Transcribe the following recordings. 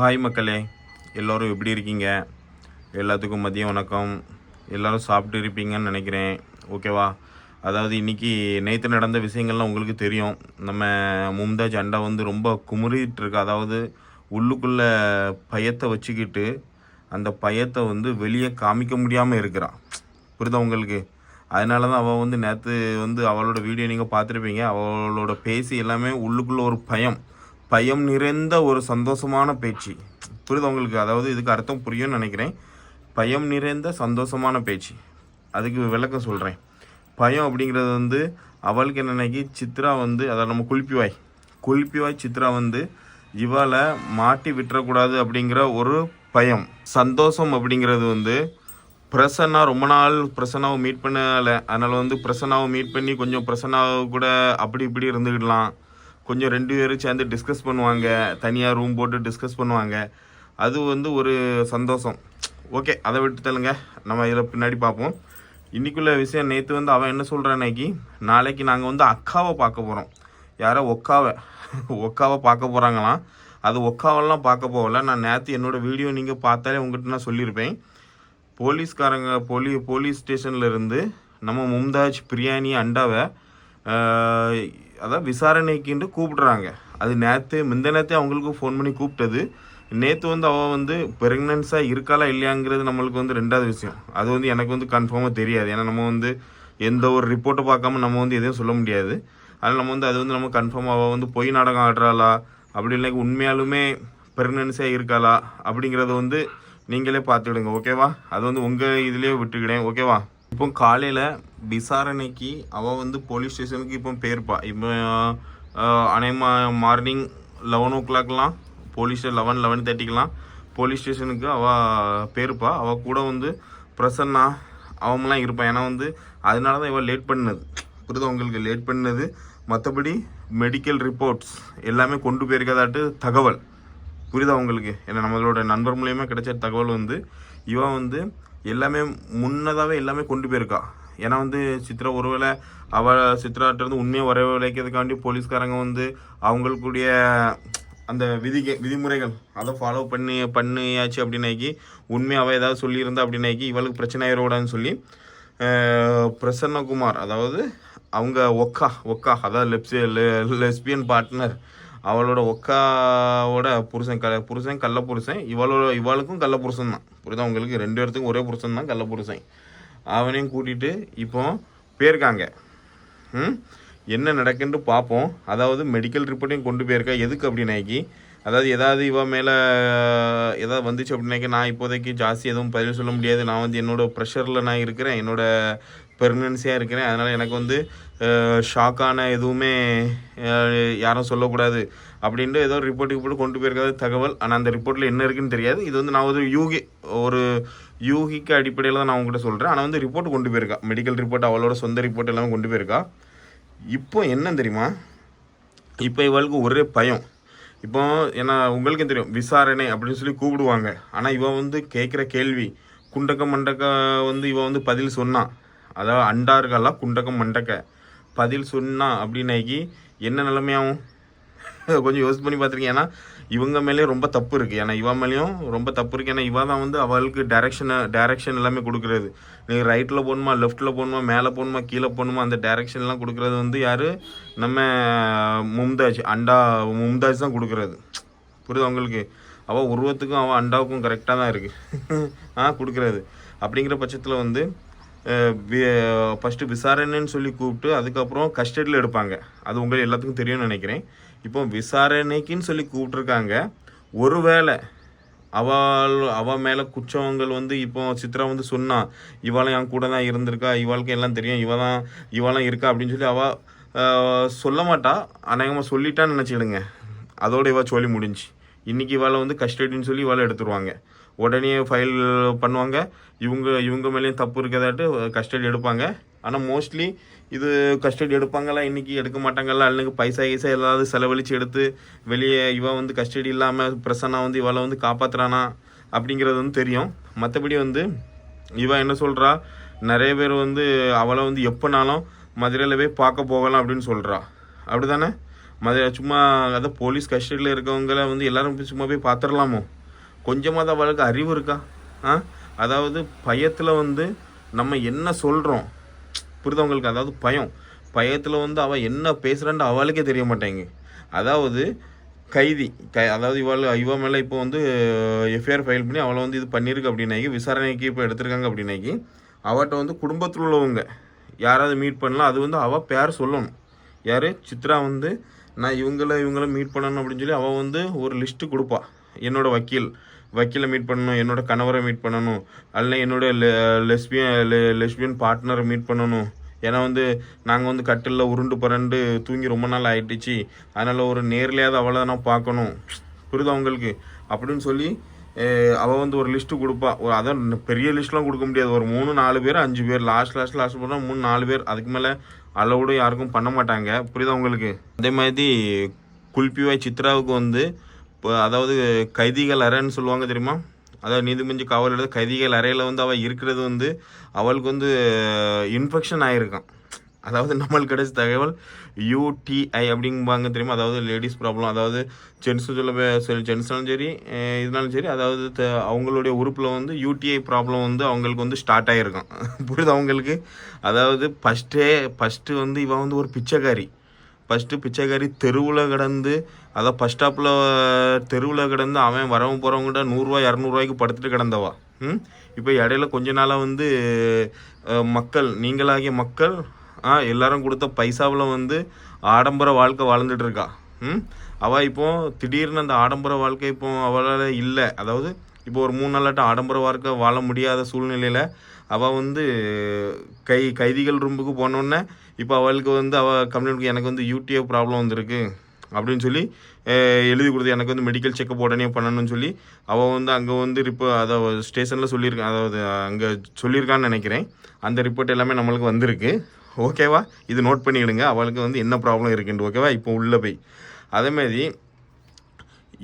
Hi மக்களே. எல்லோரும் எப்படி இருக்கீங்க? எல்லாத்துக்கும் மதிய வணக்கம். எல்லோரும் சாப்பிட்டு இருப்பீங்கன்னு நினைக்கிறேன். ஓகேவா? அதாவது இன்றைக்கி நேற்று நடந்த விஷயங்கள்லாம் உங்களுக்கு தெரியும். நம்ம மும்தாஜ் அண்டா வந்து ரொம்ப குமுறிட்டுருக்கு அதாவது உள்ளுக்குள்ளே பயத்தை வச்சுக்கிட்டு அந்த பயத்தை வந்து வெளியே காமிக்க முடியாமல் இருக்கிறான். புரியுதா உங்களுக்கு? அதனால தான் அவள் வந்து நேற்று வந்து அவளோட வீடியோ நீங்கள் பார்த்துருப்பீங்க. அவளோட பேசி எல்லாமே உள்ளுக்குள்ளே ஒரு பயம். பயம் நிறைந்த ஒரு சந்தோஷமான பேச்சு. புரியுது உங்களுக்கு? அதாவது இதுக்கு அர்த்தம் புரியும்னு நினைக்கிறேன். பயம் நிறைந்த சந்தோஷமான பேச்சு. அதுக்கு விளக்கம் சொல்கிறேன் பயம் அப்படிங்கிறது வந்து அவளுக்கு என்ன நினைக்கி? சித்ரா வந்து அதை நம்ம குளிப்பிவாய் குளிப்பிவாய் சித்ரா வந்து இவளை மாட்டி விட்டுறக்கூடாது அப்படிங்கிற ஒரு பயம். சந்தோஷம் அப்படிங்கிறது வந்து பிரசன்னா ரொம்ப நாள் பிரசன்னாவை மீட் பண்ணலை. அதனால் வந்து பிரசன்னாவை மீட் பண்ணி கொஞ்சம் பிரசன்னாவை கூட அப்படி இப்படி இருந்துக்கிடலாம் கொஞ்சம் ரெண்டு பேரும் சேர்ந்து டிஸ்கஸ் பண்ணுவாங்க. தனியாக ரூம் போட்டு டிஸ்கஸ் பண்ணுவாங்க. அது வந்து ஒரு சந்தோஷம். ஓகே அதை விட்டு தள்ளுங்க. நம்ம இதில் பின்னாடி பார்ப்போம். இன்றைக்குள்ள விஷயம் நேற்று வந்து அவன் என்ன சொல்கிறான்னாக்கி நாளைக்கு நாங்கள் வந்து அக்காவை பார்க்க போகிறோம் யாரோ ஒக்காவை. ஒக்காவை பார்க்க போகிறாங்களாம் அது ஒக்காவெல்லாம் பார்க்க போகல. நான் நேற்று என்னோட வீடியோ நீங்கள் பார்த்தாலே உங்கள்கிட்ட நான் சொல்லியிருப்பேன். போலீஸ்காரங்க போலீ போலீஸ் ஸ்டேஷன்லேருந்து நம்ம மும்தாஜ் பிரியாணி அண்டாவை அதான் விசாரணைக்குன்ட்டு கூப்பிடுறாங்க. அது நேற்று முந்த நேரத்தே அவங்களுக்கு ஃபோன் பண்ணி கூப்பிட்டது. நேற்று வந்து அவள் வந்து ப்ரெக்னன்ஸாக இருக்காளா இல்லையாங்கிறது நம்மளுக்கு வந்து ரெண்டாவது விஷயம். அது வந்து எனக்கு வந்து கன்ஃபார்மாக தெரியாது. ஏன்னா நம்ம வந்து எந்த ஒரு ரிப்போர்ட்டை பார்க்காம நம்ம வந்து எதுவும் சொல்ல முடியாது. அதனால் நம்ம வந்து அது வந்து நம்ம கன்ஃபார்ம் அவள் வந்து பொய் நாடகம் ஆடுறாளா? அப்படி இல்லை உண்மையாலுமே ப்ரெக்னன்சியாக இருக்காளா? அப்படிங்கிறத வந்து நீங்களே பார்த்துடுங்க ஓகேவா அது வந்து உங்கள் இதுலேயே விட்டுக்கிடேன் ஓகேவா இப்போ காலையில் விசாரணைக்கு அவள் வந்து போலீஸ் ஸ்டேஷனுக்கு இப்போ போயிருப்பா. இப்போ அனைமா மார்னிங் லெவன் ஓ கிளாக்லாம் போலீஸ் லெவன் லெவன் தேர்ட்டிக்கெலாம் போலீஸ் ஸ்டேஷனுக்கு அவள் போயிருப்பா. அவள் கூட வந்து பிரசன்னா அவங்களாம் இருப்பான் ஏன்னா வந்து அதனால தான் இவள் லேட் பண்ணது புரியுதா உங்களுக்கு? லேட் பண்ணது மற்றபடி மெடிக்கல் ரிப்போர்ட்ஸ் எல்லாமே கொண்டு போயிருக்கதாட்டு தகவல். புரியுதா உங்களுக்கு? ஏன்னா நம்மளோட நண்பர் மூலியமா கிடைச்ச தகவல் வந்து இவன் வந்து எல்லாமே முன்னதாகவே எல்லாமே கொண்டு போயிருக்கா. ஏன்னா வந்து சித்ரா ஒருவேளை அவ சித்ராட்ட இருந்து உண்மையை வர வைக்கிறதுக்காண்டி போலீஸ்காரங்க வந்து அவங்களுக்குடைய அந்த விதி விதிமுறைகள் அதை ஃபாலோ பண்ணி பண்ணியாச்சு அப்படின்னாக்கி உண்மையை அவள் ஏதாவது சொல்லியிருந்தா அப்படின்னாக்கி இவளுக்கு பிரச்சனை ஆயிடக்கூடாதுன்னு சொல்லி பிரசன்னகுமார் அதாவது அவங்க ஒக்கா ஒக்கா அதாவது லெப்ஸ் லெஸ்பியன் பார்ட்னர் அவளோட ஒக்காவோட புருஷன் க புருஷன் கள்ள புருஷன் இவளோட இவளுக்கும் கள்ள புருஷன் தான் புரியுதா? உங்களுக்கு ரெண்டு பேர்த்துக்கும் ஒரே புருஷன் தான் கள்ள புருஷன் அவனையும் கூட்டிகிட்டு இப்போ போயிருக்காங்க. ம்? என்ன நடக்குன்னு பார்ப்போம் அதாவது மெடிக்கல் ரிப்போர்ட்டையும் கொண்டு போயிருக்கா. எதுக்கு அப்படின்னாக்கி அதாவது ஏதாவது இவ மேலே ஏதாவது வந்துச்சு அப்படின்னாக்கி நான் இப்போதைக்கு ஜாஸ்தி எதுவும் பதில் சொல்ல முடியாது. நான் வந்து என்னோடய ப்ரெஷரில் நான் இருக்கிறேன். என்னோடய பெர்மனன்சியாக இருக்கிறேன். அதனால் எனக்கு வந்து ஷாக்கான எதுவுமே யாரும் சொல்லக்கூடாது. அப்படின்ட்டு ஏதோ ரிப்போர்ட் ரிப்போர்ட் கொண்டு போயிருக்காது தகவல். ஆனால் அந்த ரிப்போர்ட்டில் என்ன இருக்குன்னு தெரியாது. இது வந்து நான் ஒரு யூகி ஒரு யூகிக்கு அடிப்படையில் தான் நான் உங்கள்கிட்ட சொல்கிறேன் ஆனால் வந்து ரிப்போர்ட் கொண்டு போயிருக்கா. மெடிக்கல் ரிப்போர்ட் அவளோட சொந்த ரிப்போர்ட் எல்லாமே கொண்டு போயிருக்கா. இப்போ என்ன தெரியுமா? இப்போ இவளுக்கு ஒரே பயம். இப்போ ஏன்னா உங்களுக்கும் தெரியும் விசாரணை அப்படின்னு சொல்லி கூப்பிடுவாங்க. ஆனால் இவன் வந்து கேட்குற கேள்வி குண்டக்க மண்டக்க வந்து இவன் வந்து பதில் சொன்னான் அதாவது அண்டா இருக்கா குண்டக்க மண்டக்க? பதில் சொன்னா அப்படின்னாக்கி என்ன நிலைமையாகும்? கொஞ்சம் யோசிச்சு பண்ணி பார்த்துருக்கேன் ஏன்னா இவங்க மேலேயும் ரொம்ப தப்பு இருக்குது ஏன்னா இவன் மேலேயும் ரொம்ப தப்பு இருக்குது ஏன்னா இவா தான் வந்து அவளுக்கு டேரெக்ஷனை டேரக்ஷன் எல்லாமே கொடுக்குறது. நீங்கள் ரைட்டில் போகணுமா லெஃப்ட்டில் போகணுமா மேலே போகணுமா கீழே போகணுமா அந்த டைரக்ஷன்லாம் கொடுக்குறது வந்து யார்? நம்ம மும்தாஜ் அண்டா மும்தாஜ் தான் கொடுக்குறது. புரியுது அவங்களுக்கு அவள் உருவத்துக்கும் அவள் அண்டாவுக்கும் கரெக்டாக தான் இருக்குது ஆ கொடுக்குறது. அப்படிங்கிற பட்சத்தில் வந்து ஃபஸ்ட்டு விசாரணைன்னு சொல்லி கூப்பிட்டு அதுக்கப்புறம் கஸ்டடியில் எடுப்பாங்க. அது உங்களுக்கு எல்லாத்துக்கும் தெரியும்னு நினைக்கிறேன். இப்போ விசாரணைக்குன்னு சொல்லி கூப்பிட்ருக்காங்க ஒருவேளை அவள் அவள் மேலே குற்றவங்கள் வந்து இப்போ சித்ரா வந்து சொன்னான் இவளும் என் கூட தான் இருந்திருக்கா இவளுக்கு எல்லாம் தெரியும் இவ தான் இவளாம் இருக்கா அப்படின்னு சொல்லி அவள் சொல்ல மாட்டா. அநேகமாக சொல்லிட்டான்னு நினச்சிடுங்க அதோட இவள் சொல்லி முடிஞ்சு. இன்னைக்கு இவளை வந்து கஸ்டடின்னு சொல்லி இவளை எடுத்துருவாங்க. உடனே ஃபைல் பண்ணுவாங்க. இவங்க இவங்க மேலேயும் தப்பு இருக்கதாட்டு கஸ்டடி எடுப்பாங்க. ஆனால் மோஸ்ட்லி இது கஸ்டடி எடுப்பாங்களா? இன்றைக்கி எடுக்க மாட்டாங்களா? அல்லது பைசா கீசா ஏதாவது செலவழிச்சு எடுத்து வெளியே இவன் வந்து கஸ்டடி இல்லாமல் பிரசன்னா வந்து இவளை வந்து காப்பாற்றுறானா அப்படிங்கிறது வந்து தெரியும். மற்றபடி வந்து இவன் என்ன சொல்கிறா நிறைய பேர் வந்து அவளை வந்து எப்போனாலும் மதுரையில் போய் பார்க்க போகலாம் அப்படின்னு சொல்கிறாள் அப்படி தானே மதுரை சும்மா அதான் போலீஸ் கஸ்டடியில் இருக்கவங்கள வந்து எல்லாரும் சும்மா போய் பார்த்துடலாமோ? கொஞ்சமாக தான் அவளுக்கு அறிவு இருக்கா? ஆ? அதாவது பயத்தில் வந்து நம்ம என்ன சொல்கிறோம் புரியுதா அதாவது பயம். பயத்தில் வந்து அவள் என்ன பேசுகிறான்னு அவளுக்கே தெரிய மாட்டேங்க அதாவது கைதி கை அதாவது இவள் இவ மேலே இப்போ வந்து எஃப்ஐஆர் ஃபைல் பண்ணி அவளை வந்து இது பண்ணியிருக்கு அப்படின்னாக்கி விசாரணைக்கு இப்போ எடுத்திருக்காங்க அப்படின்னாக்கி அவட்ட வந்து குடும்பத்தில் உள்ளவங்க யாராவது மீட் பண்ணலாம். அது வந்து அவள் பேர் சொல்லணும். யார்? சித்ரா வந்து நான் இவங்கள இவங்கள மீட் பண்ணணும் அப்படின்னு சொல்லி அவள் வந்து ஒரு லிஸ்ட்டு கொடுப்பா. என்னோட வக்கீல் வக்கீலை மீட் பண்ணணும் என்னோட கணவரை மீட் பண்ணணும் அல்ல என்னோட லெஸ்பியன் லெஸ்பியன் பார்ட்னரை மீட் பண்ணணும். ஏன்னா வந்து நாங்கள் வந்து கட்டிலில் உருண்டு புரண்டு தூங்கி ரொம்ப நாள் ஆகிட்டுச்சு அதனால் ஒரு நேர்லையாவது அவளை நான் பார்க்கணும். புரியுதா அவங்களுக்கு அப்படின்னு சொல்லி அவள் வந்து ஒரு லிஸ்ட்டு கொடுப்பா. ஒரு அதான் பெரிய லிஸ்ட்லாம் கொடுக்க முடியாது. ஒரு மூணு நாலு பேர் அஞ்சு பேர். லாஸ்ட் லாஸ்ட் லாஸ்ட் போனால் மூணு நாலு பேர். அதுக்கு மேலே அளவோடு யாருக்கும் பண்ண மாட்டாங்க. புரியுதா உங்களுக்கு? அதே மாதிரி குல்பிவாய் சித்ராவுக்கு வந்து இப்போ அதாவது கைதிகள் அறைன்னு சொல்லுவாங்க தெரியுமா? அதாவது நீதிமன்ற காவல் கைதிகள் அறையில் வந்து அவள் இருக்கிறது வந்து அவளுக்கு வந்து இன்ஃபெக்ஷன் ஆகிருக்கான் அதாவது நம்மளுக்கு கிடைச்ச தகவல் யூடிஐ அப்படிம்பாங்க தெரியுமா? அதாவது லேடிஸ் ப்ராப்ளம் அதாவது ஜென்ஸ் சொல்ல சரி ஜென்ஸ்னாலும் சரி இதனாலும் சரி அதாவது த- அவங்களுடைய உறுப்பில் வந்து யூடிஐ ப்ராப்ளம் வந்து அவங்களுக்கு வந்து ஸ்டார்ட் ஆகிருக்கான் புரியுது அவங்களுக்கு அதாவது ஃபஸ்ட்டே ஃபஸ்ட்டு வந்து இவன் வந்து ஒரு பிச்சைக்காரி. ஃபஸ்ட்டு பிச்சைக்காரி தெருவில் கிடந்து அதான் பஸ் ஸ்டாப்பில் தெருவில் கிடந்து அவன் வரவங்க போகிறவங்ககிட்ட நூறுரூவா இரநூறுவாய்க்கு படுத்துட்டு கிடந்தவா? ம்? இப்போ இடையில கொஞ்ச நாளாக வந்து மக்கள் நீங்களாகிய மக்கள் ஆ எல்லாரும் கொடுத்த பைசாவில் வந்து ஆடம்பர வாழ்க்கை வாழ்ந்துட்டு இருக்கா? ம்? அவள் இப்போ திடீர்னு அந்த ஆடம்பர வாழ்க்கை இப்போ அவளால் இல்லை. அதாவது இப்போ ஒரு மூணு நாளாட்டம் ஆடம்பர வாழ்க்கை வாழ முடியாத சூழ்நிலையில் அவள் வந்து கை கைதிகள் ரூமுக்கு போனோடனே இப்போ அவளுக்கு வந்து அவள் கம்யூனிட்டி எனக்கு வந்து யூடிஐ ப்ராப்ளம் வந்திருக்கு. அப்படின்னு சொல்லி எழுதி கொடுத்து எனக்கு வந்து மெடிக்கல் செக்கப் உடனே பண்ணணும்னு சொல்லி அவள் வந்து அங்கே வந்து ரிப்போ அதாவது ஸ்டேஷனில் சொல்லியிருக்கான் அதாவது அங்கே சொல்லியிருக்கான்னு நினைக்கிறேன். அந்த ரிப்போர்ட் எல்லாமே நம்மளுக்கு வந்திருக்கு. ஓகேவா இது நோட் பண்ணிவிடுங்க அவளுக்கு வந்து என்ன ப்ராப்ளம் இருக்குன்ட்டு ஓகேவா இப்போ உள்ளே போய். அதேமாரி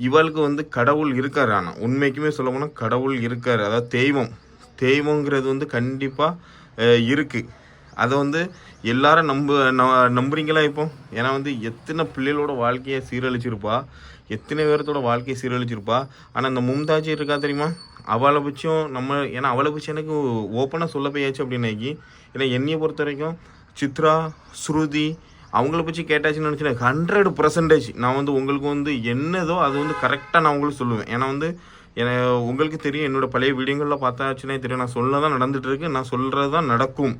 இவளுக்கு வந்து கடவுள் இருக்கார் ஆனால் உண்மைக்குமே சொல்ல போனால் கடவுள் இருக்கார். அதாவது தெய்வம். தெய்வங்கிறது வந்து கண்டிப்பாக இருக்குது அதை வந்து எல்லாரும் நம்ப நம்புறீங்களா இப்போ? ஏன்னா வந்து எத்தனை பிள்ளைகளோட வாழ்க்கையை சீரழிச்சிருப்பா? எத்தனை பேர்த்தோட வாழ்க்கையை சீரழிச்சிருப்பா? ஆனால் இந்த மும்தாஜி இருக்கா தெரியுமா? அவளை பட்சம் நம்ம ஏன்னா அவளை பட்சம் எனக்கு ஓப்பனாக சொல்ல போயாச்சு அப்படின்னாக்கி ஏன்னா என்னையை பொறுத்த வரைக்கும் சித்ரா ஸ்ருதி அவங்கள பற்றி கேட்டாச்சுன்னு நினச்சினேன். ஹண்ட்ரட் பர்சன்டேஜ் நான் வந்து உங்களுக்கு வந்து என்னதோ அது வந்து கரெக்டாக நான் உங்களுக்கு சொல்லுவேன். ஏன்னா வந்து என உங்களுக்கு தெரியும் என்னோடய பழைய வீடியோங்களில் பார்த்தாச்சுன்னே தெரியும். நான் சொல்ல தான் நடந்துகிட்ருக்கு நான் சொல்கிறது தான் நடக்கும்.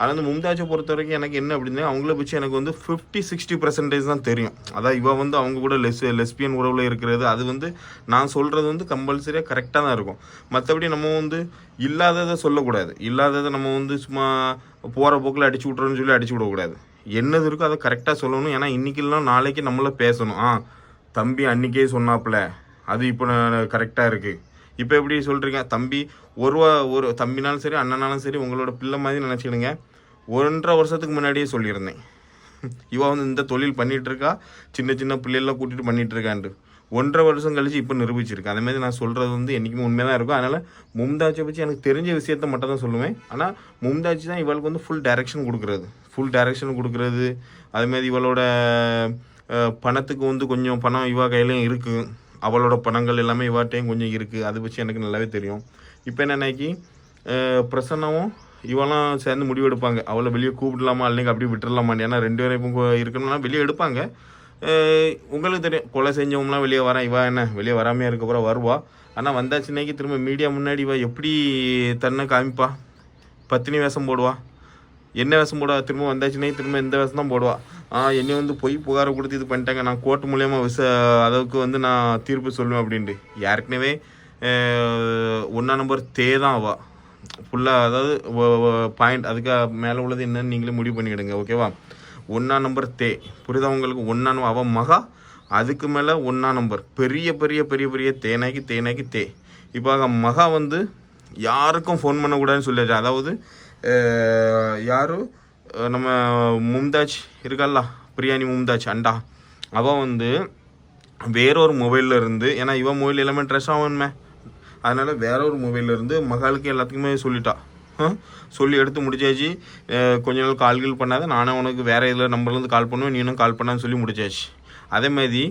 ஆனால் வந்து மும்தாஜை பொறுத்த வரைக்கும் எனக்கு என்ன அப்படின்னா அவங்கள பற்றி எனக்கு வந்து ஃபிஃப்டி சிக்ஸ்டி பர்சன்டேஜ் தான் தெரியும். அதான் இவன் வந்து அவங்க கூட லெஸ் லெஸ்பியன் உறவில் இருக்கிறது அது வந்து நான் சொல்கிறது வந்து கம்பல்சரியாக கரெக்டாக தான் இருக்கும். மற்றபடி நம்ம வந்து இல்லாததை சொல்லக்கூடாது. இல்லாததை நம்ம வந்து சும்மா போகிற போக்கில் அடிச்சு விட்றோன்னு சொல்லி அடிச்சு விடக்கூடாது. என்னது இருக்கோ அதை கரெக்டாக சொல்லணும். ஏன்னா இன்னைக்கு இல்லைனா நாளைக்கு நம்மள பேசணும். ஆ தம்பி அன்னைக்கே சொன்னாப்புல அது இப்போ கரெக்டாக இருக்குது இப்போ எப்படி சொல்கிறீங்க தம்பி ஒரு வா- ஒரு தம்பினாலும் சரி அண்ணனாலும் சரி உங்களோட பிள்ளை மாதிரி நினச்சிடுங்க ஒன்றரை வருஷத்துக்கு முன்னாடியே சொல்லியிருந்தேன். இவ வந்து இந்த தொழில் பண்ணிகிட்டு இருக்கா சின்ன சின்ன பிள்ளைகள்லாம் கூட்டிகிட்டு பண்ணிட்டு இருக்கான்ட்டு ஒன்றரை வருஷம் கழிச்சு இப்போ நிரூபிச்சிருக்கேன் அதே மாதிரி நான் சொல்கிறது வந்து என்றைக்குமே உண்மையாக தான் இருக்கும். அதனால் மும்தாஜை பற்றி எனக்கு தெரிஞ்ச விஷயத்த மட்டும் தான் சொல்லுவேன். ஆனால் மும்தாஜ் தான் இவளுக்கு வந்து ஃபுல் டைரக்ஷன் கொடுக்குறது. ஃபுல் டைரக்ஷன் கொடுக்குறது. அதுமாதிரி இவளோட பணத்துக்கு வந்து கொஞ்சம் பணம் இவா கையிலையும் இருக்குது அவளோட படங்கள் எல்லாமே இவாட்டையும் கொஞ்சம் இருக்குது அதை பற்றி எனக்கு நல்லாவே தெரியும். இப்போ என்னன்னாக்கி அஹ், பிரசன்னாவும் இவெல்லாம் சேர்ந்து முடிவு எடுப்பாங்க அவளை வெளியே கூப்பிடலாமா இல்லைங்க அப்படியே விட்டுடலாமான்னு ஏன்னா ரெண்டு பேரும் இருக்கணும்னா வெளியே எடுப்பாங்க. உங்களுக்கு தெரியும் கொலை செஞ்சவங்களாம் வெளியே வரேன் இவா என்ன வெளியே வராமையா இருக்கப்புறம் வருவா. ஆனால் வந்தாச்சுனாக்கி திரும்ப மீடியா முன்னாடி இவா எப்படி தன்னை காமிப்பா? பத்தினி வேஷம் போடுவா. என்ன வேஷம் போடுவா? திரும்ப வந்தாச்சுன்னா திரும்ப இந்த வேஷம் தான் போடுவா. என்னை வந்து பொய் புகாரை கொடுத்து இது பண்ணிட்டாங்க. நான் கோர்ட் மூலயமா விச அளவுக்கு வந்து நான் தீர்ப்பு சொல்லுவேன் அப்படின்ட்டு. ஏற்கனவே ஒன்றா நம்பர் தே தான் அவா. ஃபுல்லாக அதாவது பாயிண்ட் அதுக்கு மேலே உள்ளது என்னன்னு நீங்களே முடிவு பண்ணிக்கிடுங்க ஓகேவா ஒன்றா நம்பர் தே. புரியுதா உங்களுக்கு? ஒன்றா அவன் மகா அதுக்கு மேலே ஒன்றா நம்பர். பெரிய பெரிய பெரிய பெரிய தேனாக்கி தேனாக்கி தே. இப்போ மகா வந்து யாருக்கும் ஃபோன் பண்ணக்கூடாதுன்னு சொல்லிடுறேன் அதாவது யாரும் நம்ம மும்தாஜ் இருக்கால்ல பிரியாணி மும்தாஜ் அண்டா. அவன் வந்து வேறொரு மொபைலில் இருந்து ஏன்னா இவன் மொபைல் எல்லாமே ட்ரெஸ் ஆகணுமே அதனால் வேற ஒரு மொபைலில் இருந்து மகளுக்கு எல்லாத்துக்குமே சொல்லிட்டா. சொல்லி எடுத்து முடிச்சாச்சு. கொஞ்ச நாள் கால்கள் பண்ணாத நானே உனக்கு வேறு இதில் நம்பர்லேருந்து கால் பண்ணுவேன் நீனும் கால் பண்ணான்னு சொல்லி முடிச்சாச்சு. அதே மாதிரி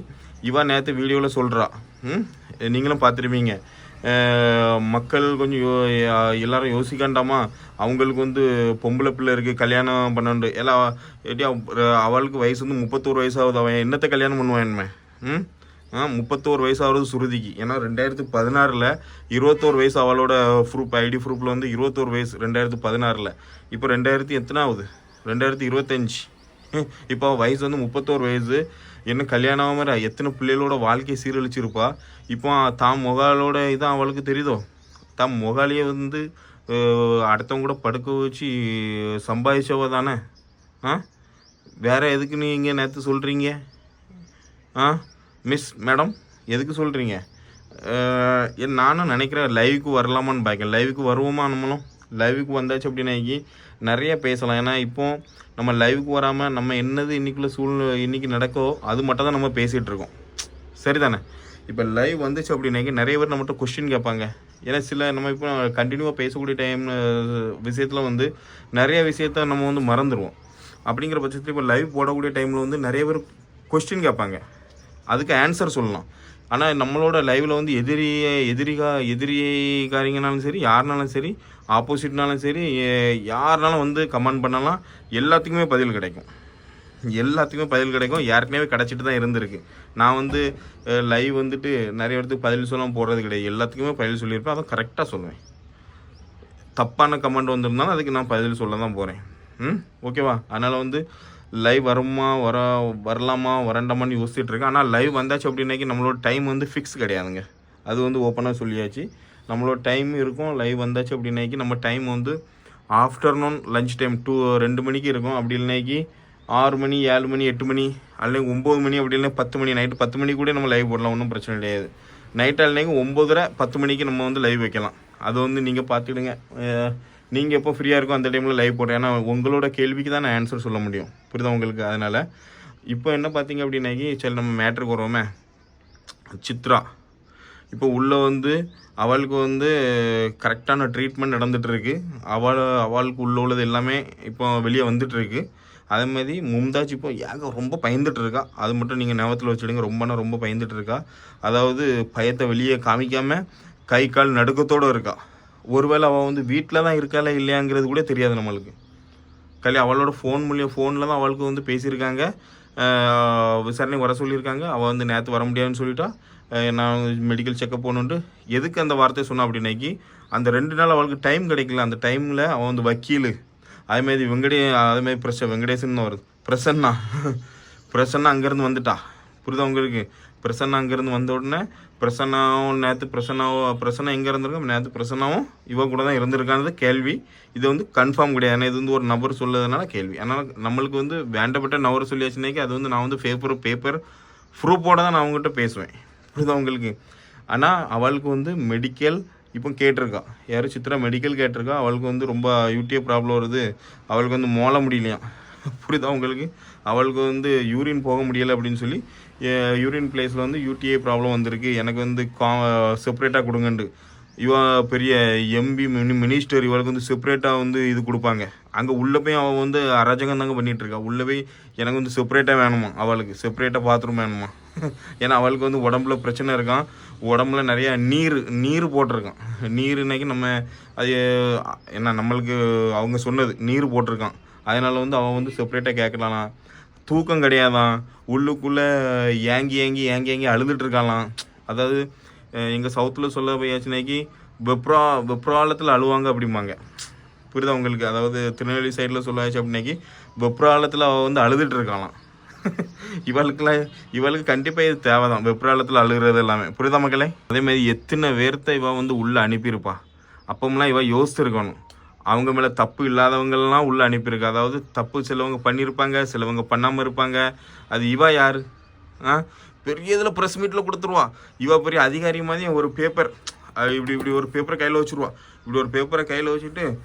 இவன் நேற்று வீடியோவில் சொல்கிறா ம் நீங்களும் பார்த்துருப்பீங்க. மக்கள் கொஞ்சம் யோ எல்லாரும் யோசிக்காண்டாமா? அவங்களுக்கு வந்து பொம்பளை பிள்ளை இருக்குது கல்யாணம் பண்ணண்டு. எல்லாம் எப்படி அவளுக்கு வயசு வந்து முப்பத்தோரு வயசாகுது. அவன் என்னத்தை கல்யாணம் பண்ணுவான் என்ன ம் முப்பத்தோரு வயசு ஆகுறது சுருதிக்கு. ஏன்னா ரெண்டாயிரத்து பதினாறில் இருபத்தோரு வயசு அவளோட ப்ரூப் ஐடி ப்ரூஃபில் வந்து இருபத்தோரு வயசு ரெண்டாயிரத்து பதினாறில். இப்போ ரெண்டாயிரத்து எத்தனை ஆகுது ரெண்டாயிரத்து இருபத்தஞ்சி. இப்போ வயசு வந்து முப்பத்தோரு வயசு. என்ன கல்யாணம் ஆகாம எத்தனை பிள்ளைகளோட வாழ்க்கையை சீரழிச்சிருப்பா? இப்போ தான் முகாலோட இதான் அவளுக்கு தெரியுதோ? தான் முகாலியை வந்து அடுத்தவங்க கூட படுக்க வச்சு சம்பாதிச்சவ தானே? ஆ? வேறு எதுக்கு நீங்கள் நேற்று சொல்கிறீங்க ஆ? மிஸ் மேடம் எதுக்கு சொல்கிறீங்க நானும் நினைக்கிறேன் லைவுக்கு வரலாமான்னு பார்க்கேன் லைவுக்கு வருவோமா நம்மளும்? லைவுக்கு வந்தாச்சு அப்படின்னாக்கி நிறைய பேசலாம். ஏன்னா இப்போ நம்ம லைவுக்கு வராமல் நம்ம என்னது இன்னைக்குள்ள சூழ்நிலை இன்றைக்கி நடக்கோ அது மட்டும் தான் நம்ம பேசிகிட்டு இருக்கோம். சரிதானே? இப்போ லைவ் வந்துச்சு அப்படின்னாக்கி நிறைய பேர் நம்மகிட்ட கொஸ்டின் கேட்பாங்க. ஏன்னா சில நம்ம இப்போ கண்டினியூவாக பேசக்கூடிய டைம் விஷயத்தில் வந்து நிறைய விஷயத்த நம்ம வந்து மறந்துடுவோம் அப்படிங்கிற பட்சத்தில் இப்போ லைவ் போடக்கூடிய டைமில் வந்து நிறைய பேர் கொஸ்டின் கேட்பாங்க. அதுக்கு ஆன்சர் சொல்லலாம். ஆனால் நம்மளோட லைவில் வந்து எதிரி எதிரிகா எதிரிகாரிங்கனாலும் சரி யாருனாலும் சரி ஆப்போசிட்னாலும் சரி யாருனாலும் வந்து கமெண்ட் பண்ணலாம். எல்லாத்துக்குமே பதில் கிடைக்கும். எல்லாத்துக்குமே பதில் கிடைக்கும். ஏற்கனவே கிடச்சிட்டு தான் இருந்திருக்கு. நான் வந்து லைவ் வந்துட்டு நிறைய இடத்துக்கு பதில் சொல்ல போடுறது கிடையாது. எல்லாத்துக்குமே பதில் சொல்லியிருப்பேன். அதை கரெக்டாக சொல்லுவேன். தப்பான கமெண்ட் வந்திருந்தாலும் அதுக்கு நான் பதில் சொல்ல தான் போகிறேன் ம்? ஓகேவா அதனால் வந்து லைவ் வருமா வர வரலாமா வரண்டாமான்னு யோசிச்சுட்டு இருக்கேன். ஆனால் லைவ் வந்தாச்சு அப்படின்னாக்கி நம்மளோட டைம் வந்து ஃபிக்ஸ் கிடையாதுங்க. அது வந்து ஓப்பனாக சொல்லியாச்சு. நம்மளோட டைம் இருக்கும் லைவ் வந்தாச்சு அப்படின்னாக்கி நம்ம டைம் வந்து ஆஃப்டர்நூன் லஞ்ச் டைம் டூ ரெண்டு மணிக்கு இருக்கும். அப்படி இல்லைனாக்கி ஆறு மணி ஏழு மணி எட்டு மணி அல்லது ஒம்பது மணி அப்படி இல்லைனா பத்து மணி நைட்டு பத்து மணி கூட நம்ம லைவ் போடலாம் ஒன்றும் பிரச்சனை கிடையாது. நைட் அல்லைக்கு ஒம்போதரை பத்து மணிக்கு நம்ம வந்து லைவ் வைக்கலாம். அது வந்து நீங்கள் பார்த்துக்கிடுங்க. நீங்கள் எப்போ ஃப்ரீயாக இருக்கோ அந்த டைமில் லைவ் போடுறேன். ஏன்னா உங்களோட கேள்விக்கு தான் நான் ஆன்சர் சொல்ல முடியும். புரியுதா உங்களுக்கு? அதனால் இப்போ என்ன பார்த்தீங்க அப்படின்னாக்கி சரி நம்ம மேட்ருக்கு வரோமே சித்ரா. இப்போ உள்ளே வந்து அவளுக்கு வந்து கரெக்டான ட்ரீட்மெண்ட் நடந்துகிட்ருக்கு அவள் அவளுக்கு உள்ள உள்ளது எல்லாமே இப்போ வெளியே வந்துட்டுருக்கு. அதே மாதிரி மும்தாஜ் இப்போ ஏக ரொம்ப பயந்துட்டுருக்கா. அது மட்டும் நீங்கள் ஞாபகத்தில் வச்சுடுங்க. ரொம்பனா ரொம்ப பயந்துட்டுருக்கா. அதாவது பயத்தை வெளியே காமிக்காமல் கை கால் நடுக்கத்தோடு இருக்கா. ஒருவேளை அவள் வந்து வீட்டில் தான் இருக்காளா இல்லையாங்கிறது கூட தெரியாது நம்மளுக்கு. கல்யாணம் அவளோட ஃபோன் மூலியம் ஃபோனில் தான் அவளுக்கு வந்து பேசியிருக்காங்க. விசாரணை வர சொல்லியிருக்காங்க. அவள் வந்து நேற்று வர முடியாதுன்னு சொல்லிட்டா. நான் மெடிக்கல் செக்கப் போகணுன்ட்டு எதுக்கு அந்த வார்த்தை சொன்னா அப்படின்னாக்கி அந்த ரெண்டு நாள் அவளுக்கு டைம் கிடைக்கல. அந்த டைமில் அவன் வந்து வக்கீல். அதேமாதிரி வெங்கடே அதேமாதிரி பிரச வெங்கடேசன் வருது. பிரசன்னா. பிரசன்னா அங்கேருந்து வந்துட்டா. புரியுதா உங்களுக்கு? பிரசன்னா அங்கேருந்து வந்த உடனே பிரசன்னாவும் நேற்று பிரசன்னாவும் பிரசன்னா எங்கே இருந்திருக்கோம் நேற்று பிரசன்னாவும் இவ கூட தான் இருந்திருக்கானது கேள்வி. இது வந்து கன்ஃபார்ம் கிடையாது. ஏன்னா இது வந்து ஒரு நபர் சொல்லதுனால கேள்வி. அதனால் நம்மளுக்கு வந்து வேண்டப்பட்ட நபர் சொல்லியாச்சுனாக்கி அது வந்து நான் வந்து பேப்பர் பேப்பர் ப்ரூஃபோட தான் நான் அவங்ககிட்ட பேசுவேன். புரியுதா உங்களுக்கு? ஆனால் அவளுக்கு வந்து மெடிக்கல் இப்போ கேட்டிருக்கா. யாரும் சித்ரா மெடிக்கல் கேட்டிருக்கா? அவளுக்கு வந்து ரொம்ப யூடிஏ ப்ராப்ளம் வருது. அவளுக்கு வந்து மோள முடியலையாம். புரியுதா உங்களுக்கு? அவளுக்கு வந்து யூரின் போக முடியலை அப்படின்னு சொல்லி யூரின் பிளேஸில் வந்து யூடிஐ ப்ராப்ளம் வந்திருக்கு. எனக்கு வந்து கா செப்பரேட்டாக கொடுங்கண்டு. இவ பெரிய எம்பி மினி மினிஸ்டர் இவளுக்கு வந்து செப்பரேட்டாக வந்து இது கொடுப்பாங்க. அங்கே உள்ளே போய் அவள் வந்து அராஜகம் தாங்க பண்ணிகிட்ருக்கா இருக்கா. உள்ளே போய் எனக்கு வந்து செப்பரேட்டாக வேணுமா? அவளுக்கு செப்பரேட்டாக பாத்ரூம் வேணுமா? ஏன்னா அவளுக்கு வந்து உடம்புல பிரச்சனை இருக்கான் உடம்புல நிறையா நீர் நீர் போட்டிருக்கான் நீர் இன்னைக்கு நம்ம அது என்ன நம்மளுக்கு அவங்க சொன்னது நீர் போட்டிருக்கான் அதனால் வந்து அவன் வந்து செப்பரேட்டாக கேட்கலாம் தூக்கம் கிடையாதான். உள்ளுக்குள்ளே ஏங்கி ஏங்கி ஏங்கி ஏங்கி அழுதுட்டுருக்காலாம் அதாவது எங்கள் சவுத்தில் சொல்ல போயாச்சுனாக்கி வெப்ரா வெப்ராலத்தில் அழுவாங்க அப்படிம்பாங்க. புரியுதா உங்களுக்கு? அதாவது திருநெல்வேலி சைடில் சொல்லாச்சு அப்படின்னாக்கி வெப்ராலத்தில் அவள் வந்து அழுதுட்டுருக்காளாம். இவளுக்குலாம் இவளுக்கு கண்டிப்பாக இது தேவை தான் வெப்ராலத்தில் அழுகிறது எல்லாமே. புரியுதா மக்களே? அதே மாதிரி எத்தனை பேர்த்த இவள் வந்து உள்ளே அனுப்பியிருப்பா. அப்போம்லாம் இவள் யோசிச்சிருக்கணும். அவங்க மேலே தப்பு இல்லாதவங்கள்லாம் உள்ளே அனுப்பியிருக்கா. அதாவது தப்பு சிலவங்க பண்ணியிருப்பாங்க சிலவங்க பண்ணாமல் இருப்பாங்க. அது இவா யார்? ஆ? பெரிய இதில் ப்ரெஸ் மீட்டில் கொடுத்துருவா. இவா பெரிய அதிகாரி மாதிரி ஒரு பேப்பர் இப்படி இப்படி ஒரு பேப்பரை கையில் வச்சுருவா. இப்படி ஒரு பேப்பரை கையில் வச்சுட்டு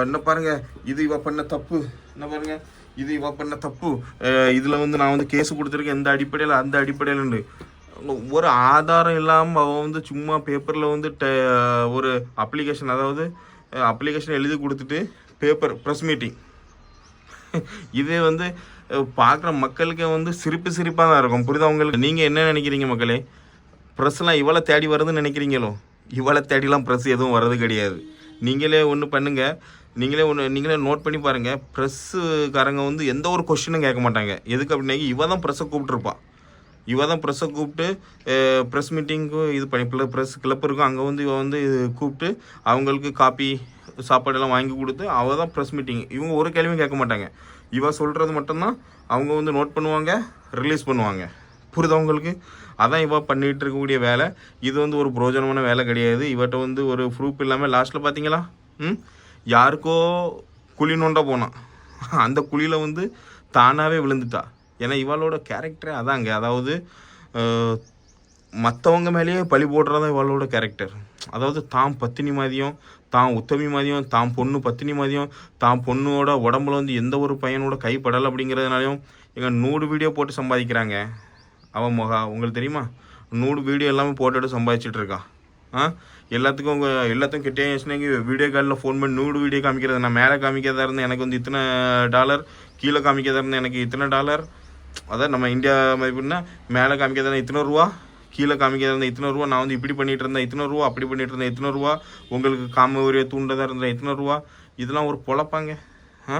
என்ன பாருங்க இது இவா பண்ண தப்பு. என்ன பாருங்கள் இது இவா பண்ண தப்பு. இதில் வந்து நான் வந்து கேஸ் கொடுத்துருக்கேன். இந்த அடிப்படையில்? அந்த அடிப்படையிலண்டு. ஒரு ஆதாரம் இல்லாமல் அவன் வந்து சும்மா பேப்பரில் வந்து ட- ஒரு அப்ளிகேஷன் அதாவது அப்ளிகேஷன் எழுதி கொடுத்துட்டு பேப்பர் ப்ரெஸ் மீட்டிங் இது வந்து பார்க்குற மக்களுக்கு வந்து சிரிப்பு சிரிப்பாக தான் இருக்கும். புரியுதா உங்களுக்கு? நீங்கள் என்ன நினைக்கிறீங்க மக்களே? ப்ரெஸ்லாம் இவ்வளோ தேடி வருதுன்னு நினைக்கிறீங்களோ? இவ்வளோ தேடிலாம் ப்ரெஸ் எதுவும் வர்றது கிடையாது. நீங்களே ஒன்று பண்ணுங்கள் நீங்களே ஒன்று நீங்களே நோட் பண்ணி பாருங்கள் ப்ரெஸ்ஸுக்காரங்க வந்து எந்த ஒரு கொஷினும் கேட்க மாட்டாங்க. எதுக்கு அப்படின்னா இவ தான் ப்ரெஸ்ஸை கூப்பிட்ருப்பான் இவ தான் ப்ரெஸ்ஸை கூப்பிட்டு ப்ரெஸ் மீட்டிங்க்கும் இது பண்ணி ப்ரெஸ் கிளப் இருக்கும் அங்கே வந்து இவ வந்து கூப்பிட்டு அவங்களுக்கு காப்பி சாப்பாடெல்லாம் வாங்கி கொடுத்து அவள் தான் ப்ரெஸ் மீட்டிங் இவங்க ஒரு கேள்வியும் கேட்க மாட்டாங்க. இவ சொல்கிறது மட்டும்தான் அவங்க வந்து நோட் பண்ணுவாங்க ரிலீஸ் பண்ணுவாங்க. புரிதவங்களுக்கு உங்களுக்கு? அதான் இவ பண்ணிகிட்டு இருக்கக்கூடிய வேலை. இது வந்து ஒரு பிரோஜனமான வேலை கிடையாது. இவட்ட வந்து ஒரு ப்ரூஃப் இல்லாமல் லாஸ்ட்டில் பார்த்தீங்களா ம்? யாருக்கோ குழி நோண்ட போனான். அந்த குழியில் வந்து தானாகவே விழுந்துட்டா. ஏன்னா இவளோட கேரக்டரே அதாங்க. அதாவது மற்றவங்க மேலேயே பழி போடுறதா இவளோட கேரக்டர் அதாவது தாம் பத்தினி மாதிரியும் தான் உத்தமி மாதிரியும் தான் பொண்ணு பத்தினி மாதிரியும் தான் பொண்ணோட உடம்புல வந்து எந்த ஒரு பையனோட கைப்படலை அப்படிங்கிறதுனாலையும் எங்கள் நூறு வீடியோ போட்டு சம்பாதிக்கிறாங்க. அவன் மொகா உங்களுக்கு தெரியுமா? நூறு வீடியோ எல்லாமே போட்டுட்டு சம்பாதிச்சிட்டு இருக்கா. ஆ? எல்லாத்துக்கும் உங்கள் எல்லாத்துக்கும் கிட்டே வீடியோ காலில் ஃபோன் பண்ணி நூறு வீடியோ காமிக்கிறது. நான் மேலே காமிக்கிறதா இருந்தேன் எனக்கு வந்து இத்தனை டாலர் கீழே காமிக்கிறதா இருந்தேன் எனக்கு இத்தனை டாலர் அதான் நம்ம இந்தியா மதிப்புன்னா மேலே காமிக்கிறதா இத்தனை ரூபா கீழே காமிக்கிறதா இத்தனை ரூபா நான் வந்து இப்படி பண்ணிட்டு இருந்தேன் இத்தனை ரூபா அப்படி பண்ணிட்டு இருந்தேன் இத்தனை ரூபா உங்களுக்கு காம ஒரு தூண்டதாக இருந்தேன் இத்தனை ரூபா இதெல்லாம் ஒரு பொழப்பாங்க. ஆ?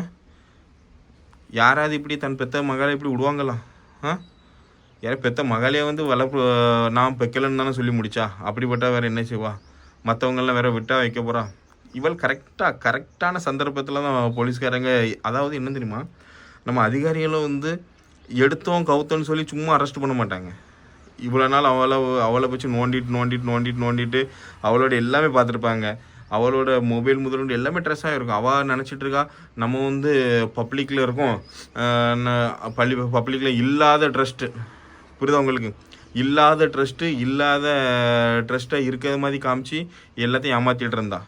யாராவது இப்படி தன் பெத்த மகளை இப்படி விடுவாங்களா? ஆ? யாரும் பெத்த மகளே வந்து வளர்ப்பு நான் பெக்கலன்னு தானே சொல்லி முடிச்சா? அப்படிப்பட்டா வேறு என்ன செய்வா? மற்றவங்கெல்லாம் வேற விட்டா வைக்க போகிறா இவள் கரெக்டாக கரெக்டான சந்தர்ப்பத்தில் தான் போலீஸ்காரங்க அதாவது என்ன தெரியுமா? நம்ம அதிகாரிகளும் வந்து எடுத்தோம் கவுத்தோன்னு சொல்லி சும்மா அரெஸ்ட் பண்ண மாட்டாங்க. இவ்வளோ நாள் அவளை அவளை வச்சு நோண்டிட்டு நோண்டிட்டு நோண்டிட்டு நோண்டிட்டு அவளோட எல்லாமே பார்த்துருப்பாங்க. அவளோட மொபைல் முதலுண்டு எல்லாமே ட்ரெஸ்ஸாக ஆகிருக்கும். அவள் நினச்சிட்டு இருக்கா நம்ம வந்து பப்ளிக்கில் இருக்கோம். பள்ளி பப்ளிக்கில் இல்லாத ட்ரஸ்ட்டு புரியுதா உங்களுக்கு? இல்லாத ட்ரஸ்ட்டு இல்லாத ட்ரஸ்ட்டை இருக்கிற மாதிரி காமிச்சு எல்லாத்தையும் ஏமாற்றிட்டு இருந்தா.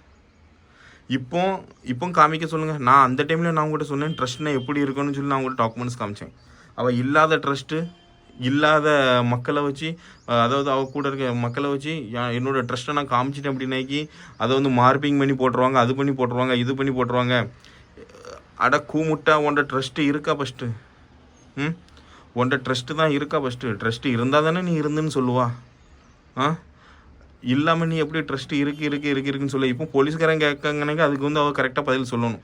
இப்போ இப்போ காமிக்க சொல்லுங்கள் நான் அந்த டைமில் நான் உங்கள்கிட்ட சொன்னேன் ட்ரஸ்ட்னா எப்படி இருக்கணும்னு சொல்லி நான் உங்கள்கிட்ட டாக்குமெண்ட்ஸ் காமிச்சேன். அவள் இல்லாத ட்ரஸ்ட்டு இல்லாத மக்களை வச்சு அதாவது அவ கூட இருக்க மக்களை வச்சு யா- என்னோட ட்ரஸ்ட்டை நான் காமிச்சிட்டேன் அப்படின்னாக்கி அதை வந்து மார்பிங் பண்ணி போட்டுருவாங்க அது பண்ணி போட்டுருவாங்க இது பண்ணி போட்டுருவாங்க. அட கூமுட்டா உன்ட ட்ரஸ்ட்டு இருக்கா ஃபஸ்ட்டு ம்? உன்ட ட்ரஸ்ட்டு தான் இருக்கா ஃபஸ்ட்டு ட்ரஸ்ட்டு இருந்தால் தானே நீ இருந்துன்னு சொல்லுவா. ஆ? இல்லாமல் நீ எப்படி ட்ரஸ்ட்டு இருக்கு இருக்கு இருக்கு இருக்குன்னு சொல்ல. இப்போ போலீஸ்காரன் கேட்காங்கனாக்க அதுக்கு வந்து அவள் கரெக்டாக பதில் சொல்லணும்.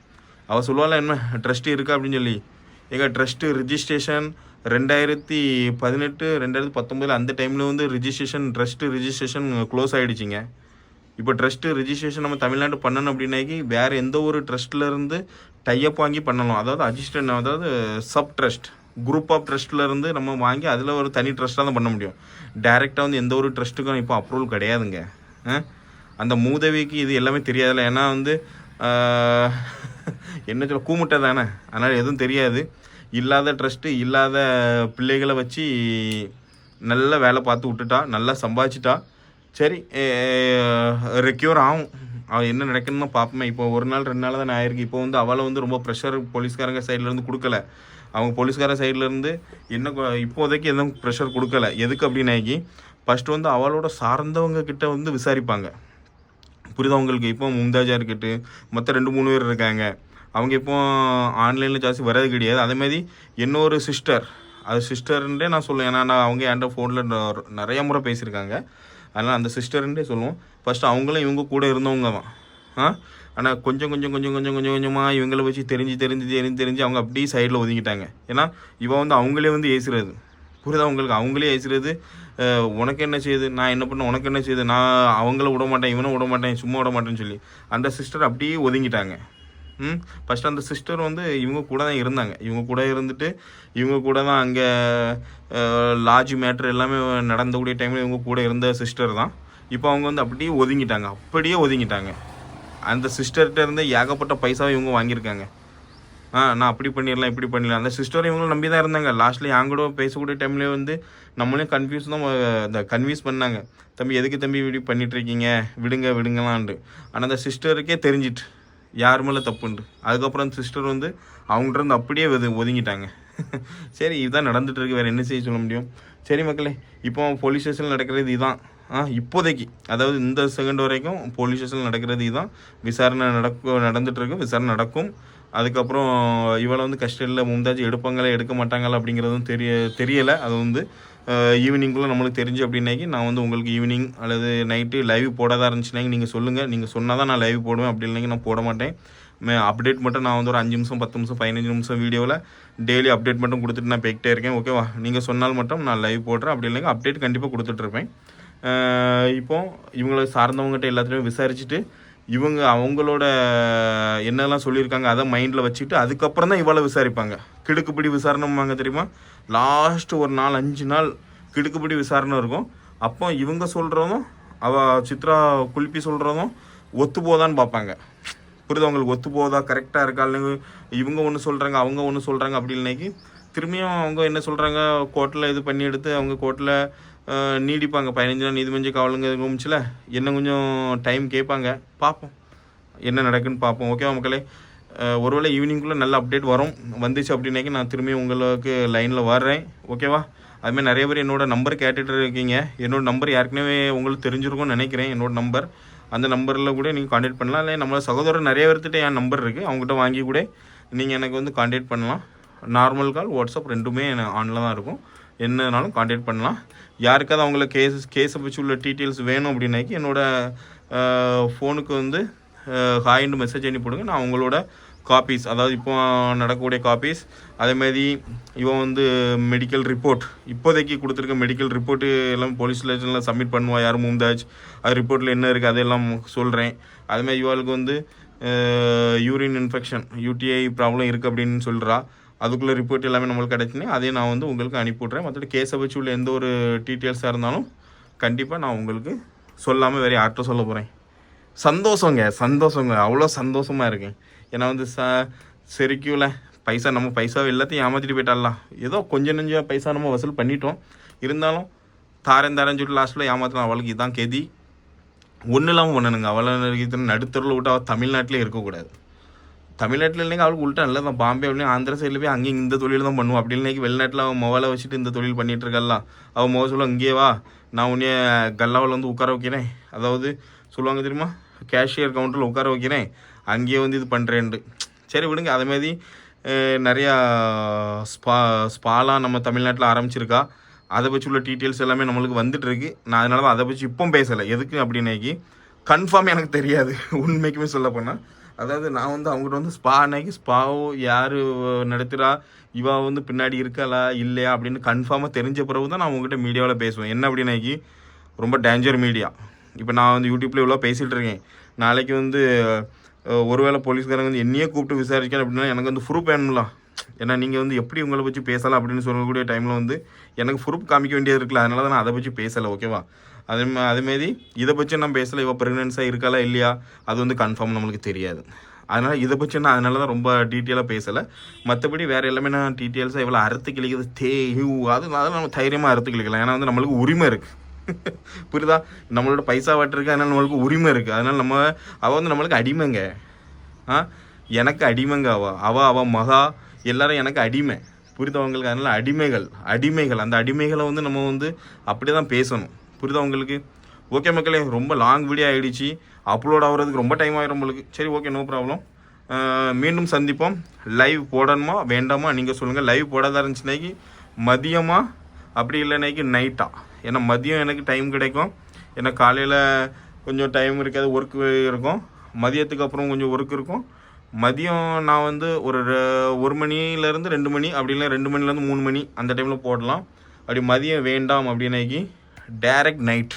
அவள் சொல்லுவாள் என்ன? ட்ரஸ்ட்டு இருக்கா அப்படின்னு சொல்லி. எங்கள் ட்ரஸ்ட்டு ரிஜிஸ்ட்ரேஷன் ரெண்டாயிரத்தி பதினெட்டு ரெண்டாயிரத்தி பத்தொம்பதில் அந்த டைமில் வந்து ரிஜிஸ்ட்ரேஷன் ட்ரஸ்ட்டு ரிஜிஸ்ட்ரேஷன் க்ளோஸ் ஆகிடுச்சிங்க இப்போ ட்ரஸ்ட்டு ரிஜிஸ்ட்ரேஷன் நம்ம தமிழ்நாடு பண்ணணும் அப்படின்னாக்கி வேறு எந்த ஒரு ட்ரஸ்ட்லேருந்து டைப் வாங்கி பண்ணலாம். அதாவது அஜிஸ்டன் அதாவது சப் ட்ரஸ்ட் குரூப் ஆஃப் ட்ரஸ்ட்டில் இருந்து நம்ம வாங்கி அதில் ஒரு தனி ட்ரஸ்ட்டாக தான் பண்ண முடியும். டைரெக்டாக வந்து எந்த ஒரு ட்ரஸ்ட்டுக்கும் இப்போ அப்ரூவல் கிடையாதுங்க. ஆ? அந்த மூதவிக்கு இது எல்லாமே தெரியாதுல்ல. ஏன்னா வந்து என்ன சொல்ல கூமுட்டை தானே? அதனால் எதுவும் தெரியாது. இல்லாத ட்ரஸ்ட்டு இல்லாத பிள்ளைகளை வச்சு நல்ல வேலை பார்த்து விட்டுட்டா நல்லா சம்பாதிச்சிட்டா சரி ரெக்யூர் ஆகும். அவள் என்ன நடக்குன்னு பார்ப்போமே. இப்போ ஒரு நாள் ரெண்டு நாள் தான் ஆயிருக்கு. இப்போ வந்து அவளை வந்து ரொம்ப ப்ரெஷர் போலீஸ்காரங்க சைட்லேருந்து கொடுக்கல. அவங்க போலீஸ்கார சைட்லேருந்து என்ன இப்போதைக்கு எதுவும் ப்ரெஷர் கொடுக்கல. எதுக்கு அப்படின்னாக்கி ஃபஸ்ட்டு வந்து அவளோட சார்ந்தவங்க கிட்ட வந்து விசாரிப்பாங்க. புரியுதா உங்களுக்கு? இப்போ மும்தாஜா இருக்கட்டு மொத்தம் ரெண்டு மூணு பேர் இருக்காங்க. அவங்க இப்போ ஆன்லைனில் ஜாஸ்தி வரது கிடையாது. அதேமாதிரி இன்னொரு சிஸ்டர் அது சிஸ்டர்ன்றே நான் சொல்லுவேன். ஏன்னா நான் அவங்க என்கிட்ட ஃபோனில் நிறைய முறை பேசியிருக்காங்க. அதனால் அந்த சிஸ்டர்ன்றே சொல்லுவோம். ஃபஸ்ட்டு அவங்களும் இவங்க கூட இருந்தவங்க தான். ஆ? ஆனால் கொஞ்சம் கொஞ்சம் கொஞ்சம் கொஞ்சம் கொஞ்சம் கொஞ்சமாக இவங்கள வச்சு தெரிஞ்சு தெரிஞ்சு தெரிஞ்சு தெரிஞ்சு அவங்க அப்படியே சைடில் ஒதுங்கிட்டாங்க. ஏன்னா இவன் வந்து அவங்களே வந்து ஏசுறது. புரியுதா உங்களுக்கு? அவங்களே ஏசுறது உனக்கு என்ன செய்யுது நான் என்ன பண்ண? உனக்கு என்ன செய்யுது நான் அவங்கள விட மாட்டேன் இவனும் விட மாட்டேன் சும்மா விட மாட்டேன்னு சொல்லி. அந்த சிஸ்டர் அப்படியே ஒதுங்கிட்டாங்க. ம்? ஃபஸ்ட்டு அந்த சிஸ்டர் வந்து இவங்க கூட தான் இருந்தாங்க. இவங்க கூட இருந்துட்டு இவங்க கூட தான் அங்கே லாஜ் மேட்ரு எல்லாமே நடந்தக்கூடிய டைமில் இவங்க கூட இருந்த சிஸ்டர் தான். இப்போ அவங்க வந்து அப்படியே ஒதுங்கிட்டாங்க. அப்படியே ஒதுங்கிட்டாங்க. அந்த சிஸ்டர்கிட்ட இருந்து ஏகப்பட்ட பைசாவை இவங்க வாங்கியிருக்காங்க. ஆ நான் அப்படி பண்ணிடலாம் இப்படி பண்ணிடலாம். அந்த சிஸ்டர் இவங்களும் நம்பி தான் இருந்தாங்க லாஸ்ட்டில் என் கூட பேசக்கூடிய டைம்லேயே வந்து நம்மளே கன்ஃபியூஸ் தான் அந்த கன்வியூஸ் பண்ணாங்க. தம்பி எதுக்கு தம்பி இப்படி பண்ணிட்டு இருக்கீங்க? விடுங்க விடுங்களான்ட்டு. ஆனால் அந்த சிஸ்டருக்கே தெரிஞ்சிட்டு யார் மேலே தப்புண்டு அதுக்கப்புறம் அந்த சிஸ்டர் வந்து அவங்கள்ட்ட இருந்து அப்படியே ஒதுங்கிட்டாங்க. சரி இதுதான் நடந்துட்டு இருக்கு. வேறு என்ன செய்ய சொல்ல முடியும்? சரி மக்களே இப்போ போலீஸ் ஸ்டேஷனில் நடக்கிறது இதுதான் ஆ இப்போதைக்கு அதாவது இந்த செகண்ட் வரைக்கும் போலீஸ் ஸ்டேஷனில் நடக்கிறது இதுதான் விசாரணை நடக்க நடந்துகிட்ருக்கு விசாரணை நடக்கும். அதுக்கப்புறம் இவளை வந்து கஸ்டடியில் மும்தாஜ் எடுப்பாங்களா எடுக்க மாட்டாங்களா அப்படிங்கிறதும் தெரிய தெரியலை. அது வந்து ஈவினிங்குள்ளே நம்மளுக்கு தெரிஞ்சு அப்படின்னாக்கி நான் வந்து உங்களுக்கு ஈவினிங் அல்லது நைட்டு லைவ் போடாதான் இருந்துச்சுனாக்கி நீங்கள் சொல்லுங்கள் நீங்கள் சொன்னால் தான் நான் லைவ் போடுவேன். அப்படி இல்லைங்க நான் போட மாட்டேன். அப்டேட் மட்டும் நான் வந்து ஒரு அஞ்சு நிமிஷம் பத்து நிமிஷம் பதினஞ்சு நிமிஷம் வீடியோவில் டெய்லி அப்டேட் மட்டும் கொடுத்துட்டு நான் போய்கிட்டே இருக்கேன். ஓகேவா நீங்கள் சொன்னால் மட்டும் நான் லைவ் போடுறேன். அப்படி இல்லைங்க அப்டேட் கண்டிப்பாக கொடுத்துட்ருப்பேன் இப்போ இவங்களை சார்ந்தவங்ககிட்ட எல்லாத்துலேயும் விசாரிச்சுட்டு இவங்க அவங்களோட என்னெல்லாம் சொல்லியிருக்காங்க அதை மைண்டில் வச்சுக்கிட்டு அதுக்கப்புறம் தான் இவளை விசாரிப்பாங்க. கிடுக்குப்பிடி விசாரணைம்பாங்க தெரியுமா? லாஸ்ட் ஒரு நாள் அஞ்சு நாள் கிடுக்குப்பிடி விசாரணை இருக்கும். அப்போ இவங்க சொல்கிறதும் அவ சித்ரா குல்பி சொல்கிறதும் ஒத்து போதான்னு பார்ப்பாங்க. புரியுது? அவங்களுக்கு ஒத்து போதா கரெக்டாக இருக்கா? இல்லைங்க இவங்க ஒன்று சொல்கிறாங்க அவங்க ஒன்று சொல்கிறாங்க அப்படின்னு திரும்பியும் அவங்க என்ன சொல்கிறாங்க கோர்ட்டில் இது பண்ணி எடுத்து அவங்க கோர்ட்டில் நீடிப்பாங்க. பதினஞ்சு நாள் நீதிமன்ற காவலுங்க ரூம்ஸில் என்ன கொஞ்சம் டைம் கேட்பாங்க. பார்ப்போம். என்ன நடக்குன்னு பார்ப்போம். ஓகேவா மக்களே? ஒருவேளை ஈவினிங்குள்ளே நல்ல அப்டேட் வரும். வந்துச்சு அப்படின்னாக்கி நான் திரும்பி உங்களுக்கு லைனில் வர்றேன். ஓகேவா அதுமாதிரி நிறைய பேர் என்னோடய நம்பர் கேட்டுகிட்டு இருக்கீங்க. என்னோடய நம்பர் ஏற்கனவே உங்களுக்கு தெரிஞ்சிருக்கும்னு நினைக்கிறேன். என்னோட நம்பர் அந்த நம்பரில் கூட நீங்கள் காண்டாக்ட் பண்ணலாம். இல்லை நம்மளோட சகோதரர் நிறைய பேர்த்திட்ட என் நம்பர் இருக்குது அவங்ககிட்ட வாங்கி கூட நீங்கள் எனக்கு வந்து காண்டாக்ட் பண்ணலாம். நார்மல் கால் வாட்ஸ்அப் ரெண்டுமே ஆனில் தான் இருக்கும். என்னனாலும் காண்டாக்ட் பண்ணலாம். யாருக்காவது அவங்கள கேஸ் கேஸை பற்றி உள்ள டீட்டெயில்ஸ் வேணும் அப்படின்னாக்கி என்னோடய ஃபோனுக்கு வந்து ஹாய்னு மெசேஜ் அனுப்பிவிடுங்க நான் உங்களோட காப்பீஸ் அதாவது இப்போ நடக்கக்கூடிய காப்பீஸ் அதேமாதிரி இவன் வந்து மெடிக்கல் ரிப்போர்ட் இப்போதைக்கு கொடுத்துருக்க மெடிக்கல் ரிப்போர்ட்டு எல்லாம் போலீஸ் ஸ்டேஷனில் சப்மிட் பண்ணுவா யார் மும்தாஜ் அது ரிப்போர்ட்டில் என்ன இருக்குது அதெல்லாம் சொல்கிறேன் அதுமாதிரி இவாளுக்கு வந்து யூரின் இன்ஃபெக்ஷன் யூடிஐ ப்ராப்ளம் இருக்குது அப்படின்னு சொல்கிறா அதுக்குள்ளே ரிப்போர்ட் எல்லாமே நம்மளுக்கு கிடச்சுனே அதே நான் வந்து உங்களுக்கு அனுப்பிவிட்றேன் மற்றபடி கேஸை வச்சு உள்ள எந்த ஒரு டீட்டெயில்ஸாக இருந்தாலும் கண்டிப்பாக நான் உங்களுக்கு சொல்லாமல் வேறு யார்கிட்ட சொல்ல போகிறேன் சந்தோஷங்க சந்தோஷங்க. அவ்வளோ சந்தோஷமாக இருக்கேன். ஏன்னா வந்து ச செரிக்யூல பைசா நம்ம பைசா எல்லாத்தையும் ஏமாற்றிட்டு போயிட்டாலாம் ஏதோ கொஞ்சம் நெஞ்சம் பைசா நம்ம வசூல் பண்ணிட்டோம். இருந்தாலும் தாரேன் தாரேன்னு சொல்லிட்டு லாஸ்ட்டில் ஏமாற்றலாம் அவளுக்கு இதுதான் கெதி. ஒன்றும் இல்லாமல் பண்ணணுங்க. அவளை நடுத்தரில் விட்டு அவள் தமிழ்நாட்டிலே இருக்கக்கூடாது. தமிழ்நாட்டில் இல்லைங்க அவளுக்கு உள்ட்டா இல்லை தான் பாம்பே அப்படியே ஆந்திர சைடில் போய் அங்கேயும் இந்த தொழில் தான் பண்ணுவோம் அப்படி இல்லைக்கு வெளிநாட்டில் அவன் மொபைலை வச்சுட்டு இந்த தொழில் பண்ணிட்டு இருக்கல்லாம் அவன் மொபைல் சொல்ல இங்கே வா. நான் உன்னைய கல்லாவில் வந்து உட்கார வைக்கிறேன். அதாவது சொல்லுவாங்க தெரியுமா? கேஷியர் கவுண்டரில் உட்கார வைக்கிறேன். அங்கேயே வந்து இது பண்ணுறேன்ட்டு சரி விடுங்க. அதேமாரி நிறையா ஸ்பா ஸ்பாலாம் நம்ம தமிழ்நாட்டில் ஆரம்பிச்சிருக்கா. அதை பற்றி உள்ள டீட்டெயில்ஸ் எல்லாமே நம்மளுக்கு வந்துட்டு இருக்கு. நான் அதனால தான் அதை பற்றி இப்போ பேசலை. எதுக்கு அப்படின்னாக்கி கன்ஃபார்ம் எனக்கு தெரியாது. உண்மைக்குமே சொல்ல போனால் அதாவது நான் வந்து அவங்ககிட்ட வந்து ஸ்பா அன்னைக்கு ஸ்பாவோ யார் நடத்துகிறா இவா வந்து பின்னாடி இருக்காளா? இல்லையா? அப்படின்னு கன்ஃபார்மாக தெரிஞ்ச பிறகு தான் நான் உங்ககிட்ட மீடியாவில் பேசுவேன். என்ன அப்படின்னாக்கி ரொம்ப டேஞ்சர் மீடியா இப்போ நான் வந்து யூடியூப்பில் இவ்வளோ பேசிகிட்டு இருக்கேன். நாளைக்கு வந்து ஒருவேளை போலீஸ்காரங்க வந்து என்னையே கூப்பிட்டு விசாரிக்கணும் அப்படின்னா எனக்கு வந்து ப்ரூஃப் வேணும்ல. ஏன்னா நீங்கள் வந்து எப்படி உங்களை பற்றி பேசலாம் அப்படின்னு சொல்லக்கூடிய டைமில் வந்து எனக்கு ப்ரூஃப் காமிக்க வேண்டியது இருக்குல்ல. அதனால தான் நான் அதை பற்றி பேசலை ஓகேவா அதே அதேமாரி இதை பற்றி நான் பேசலை. இவள் ப்ரெக்னென்ஸாக இருக்காளா இல்லையா? அது வந்து கன்ஃபார்ம் நம்மளுக்கு தெரியாது. அதனால் இதை பற்றி நான் அதனால தான் ரொம்ப டீட்டெயிலாக பேசலை. மற்றபடி வேறு எல்லாமே நான் டீட்டெயில்ஸாக இவ்வளோ அறுத்து கிழிக்கிறது தே ஹியூ அது அதெல்லாம் நம்ம தைரியமாக அறுத்து கிழிக்கலாம். ஏன்னா வந்து நம்மளுக்கு உரிமை இருக்குது புரியுதா? நம்மளோட பைசா வாட்டிருக்கு அதனால நம்மளுக்கு உரிமை இருக்குது அதனால நம்ம அவள் வந்து நம்மளுக்கு அடிமைங்க. ஆ? எனக்கு அடிமைங்க அவ. அவ அவ மகா எல்லாரும் எனக்கு அடிமை. புரியுதா உங்களுக்கு? அதனால அடிமைகள் அடிமைகள். அந்த அடிமைகளை வந்து நம்ம வந்து அப்படியே தான் பேசணும். புரிதா உங்களுக்கு? ஓகே மக்களே ரொம்ப லாங் வீடியோ ஆகிடுச்சு அப்லோட் ஆகிறதுக்கு ரொம்ப டைம் ஆகிடும் உங்களுக்கு. சரி ஓகே நோ ப்ராப்ளம் மீண்டும் சந்திப்போம். லைவ் போடணுமா வேண்டாமா? நீங்கள் சொல்லுங்கள் லைவ் போடாத இருந்துச்சுனாக்கி மதியமாக அப்படி இல்லைனாக்கி நைட்டா ஏன்னா மதியம் எனக்கு டைம் கிடைக்கும். ஏன்னா காலையில் கொஞ்சம் டைம் இருக்காது ஒர்க் இருக்கும். மதியத்துக்கு அப்புறம் கொஞ்சம் ஒர்க் இருக்கும். மதியம் நான் வந்து ஒரு ஒரு மணிலேருந்து ரெண்டு மணி அப்படி இல்லை ரெண்டு மணிலேருந்து மூணு மணி அந்த டைமில் போடலாம். அப்படி மதியம் வேண்டாம் அப்படின்னாக்கி டைரக்ட் நைட்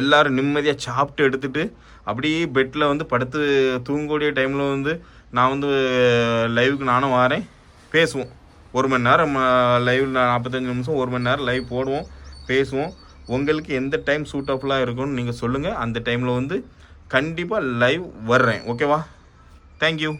எல்லாரும் நிம்மதியாக சாப்பிட்டு எடுத்துகிட்டு அப்படியே பெட்டில் வந்து படுத்து தூங்கக்கூடிய டைமில் வந்து நான் வந்து லைவுக்கு நானும் வரேன். பேசுவோம். ஒரு மணி நேரம் லைவ் நாற்பத்தஞ்சு நிமிஷம் ஒரு மணி நேரம் லைவ் போடுவோம் பேசுவோம். உங்களுக்கு எந்த டைம் சூட்டபுளாக இருக்கும்னு நீங்கள் சொல்லுங்கள் அந்த டைமில் வந்து கண்டிப்பாக லைவ் வர்றேன். ஓகேவா தேங்க்யூ